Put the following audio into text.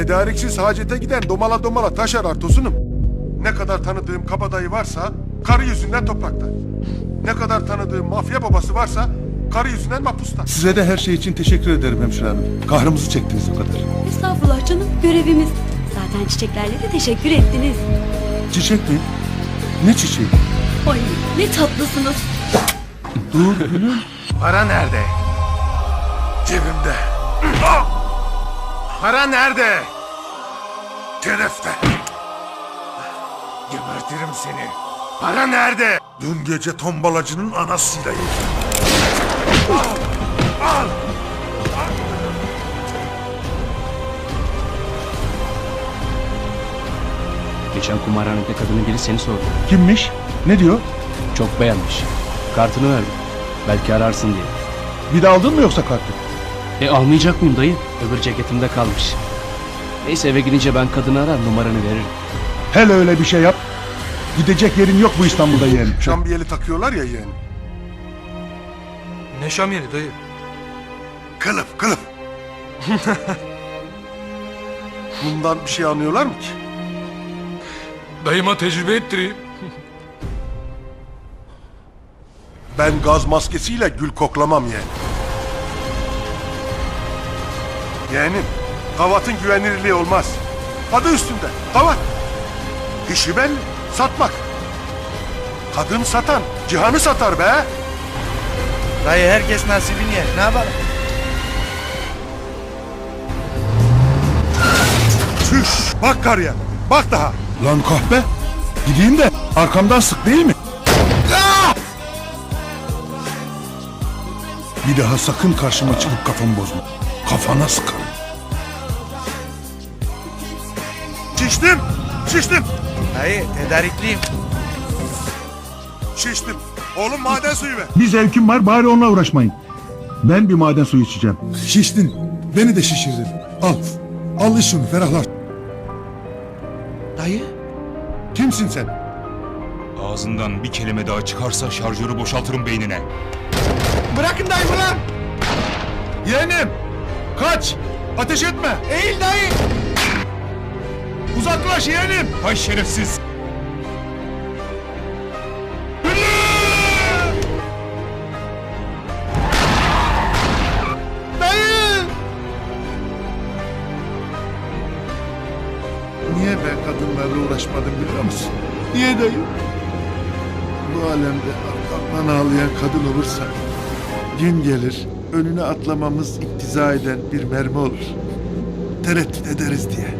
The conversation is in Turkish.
Tedariksiz hacete giden domala domala taş arar tosunum. Ne kadar tanıdığım kabadayı varsa karı yüzünden toprakta. Ne kadar tanıdığım mafya babası varsa karı yüzünden mahpusta. Size de her şey için teşekkür ederim hemşire hanım. Kahrımızı çektiniz o kadar. Estağfurullah canım görevimiz. Zaten çiçeklerle de teşekkür ettiniz. Çiçek mi? Ne çiçeği? Ay ne tatlısınız. Dur gülüm. Para nerede? Cebimde. Para nerede? Tenefte. Gebertirim seni. Para nerede? Dün gece tombalacının anasıyla yedim. Geçen kumarhanede kadının biri seni sordu. Kimmiş? Ne diyor? Çok beğenmiş. Kartını verdim. Belki ararsın diye. Bir de aldın mı yoksa kartı? E almayacak mıyım dayı? Öbür ceketimde kalmış. Neyse eve gidince ben kadını arar numaranı veririm. Hele öyle bir şey yap. Gidecek yerin yok bu İstanbul'da yeğenim. Şambiyeli takıyorlar ya yeğen. Ne şamyeli dayı? Kılıf kılıf. Bundan bir şey anlıyorlar mı ki? Dayıma tecrübe ettireyim. Ben gaz maskesiyle gül koklamam yeğen. Yeğenim, kavatın güvenilirliği olmaz. Adı üstünde, kavat. İşi belli, satmak. Kadın satan, cihanı satar be. Dayı herkes nasibini yer. Ne yapalım? Çüş, bak karıya, bak daha. Lan kahpe. Gideyim de arkamdan sık değil mi? Ah! Bir daha sakın karşıma çıkıp kafamı bozma. Kafana sıkarım. Şiştim, şiştim, Dayı tedarikliyim. şiştim. Oğlum maden suyu ver. Bir zevkim var bari onunla uğraşmayın. Ben bir maden suyu içeceğim. Şiştin. Beni de şişirdin. Al. Al iç şunu ferahlar. Dayı? Kimsin sen? Ağzından bir kelime daha çıkarsa şarjörü boşaltırım beynine. Bırakın dayımı lan. Yeğenim. Kaç. Ateş etme. Eğil dayı. Uzaklaş yeğenim. Hay şerefsiz! Dayı. Niye ben kadınlarla uğraşmadım biliyor musun? Niye dayı? Bu alemde arkamdan ağlayan kadın olursa gün gelir önüne atlamamız iktiza eden bir mermi olur. Tereddüt ederiz diye.